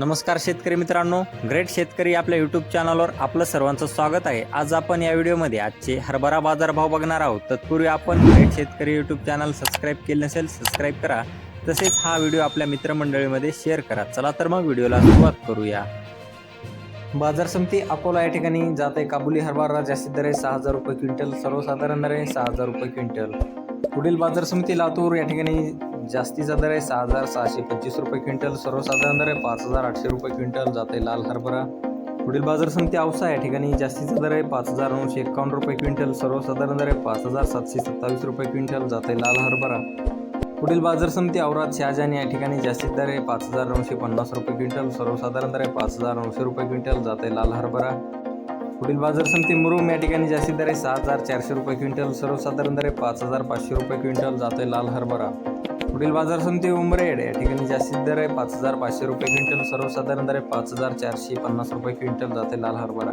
नमस्कार शेतकरी मित्रांनो ग्रेट शेतकरी आपल्या यूट्यूब चॅनलवर आपलं सर्वांचं स्वागत आहे. आज आपण या व्हिडिओमध्ये आजचे हरभरा बाजारभाव बघणार आहोत. तत्पूर्वी आपण ग्रेट शेतकरी यूट्यूब चॅनल सबस्क्राईब केले नसेल सबस्क्राईब करा. तसेच हा व्हिडिओ आपल्या मित्रमंडळीमध्ये शेअर करा. चला तर मग व्हिडिओला सुरुवात करूया. बाजार समिती अकोला या ठिकाणी जात आहे. काबुली हरभरा जास्तीत दर आहे सहा हजार रुपये क्विंटल सर्वसाधारण दर आहे सहा हजार रुपये क्विंटल. पुढील बाजार समिती लातूर या ठिकाणी जास्तीचा दर आहे सहा हजार सहाशे पंचवीस रुपये क्विंटल सर्वसाधारण दर आहे पाच हजार आठशे रुपये क्विंटल जाते लाल हरभरा. पुढील बाजार समिती औसा या ठिकाणी जास्तीचा दर आहे पाच हजार नऊशे एकावन्न रुपये क्विंटल सर्वसाधारण दर आहे पाच हजार सातशे सत्तावीस रुपये क्विंटल जाते लाल हरभरा. पुढील बाजार समिती औरात शहाजान या ठिकाणी जास्तीत दर आहे पाच हजार नऊशे पन्नास रुपये क्विंटल सर्वसाधारण दर आहे पाच हजार नऊशे रुपये क्विंटल जाते लाल हरभरा. पुढील बाजार समिती मुरुम या ठिकाणी जास्तीत दर आहे सहा हजार चारशे रुपये क्विंटल सर्वसाधारण दर आहे पाच हजार पाचशे रुपये क्विंटल जाते लाल हरभरा. पुढील बाजार समिती उमरेड या ठिकाणी जास्तीत दर आहे पाच हजार पाचशे रुपये क्विंटल सर्वसाधारण दर आहे पाच हजार चारशे पन्नास रुपये क्विंटल जाते लाल हरभरा.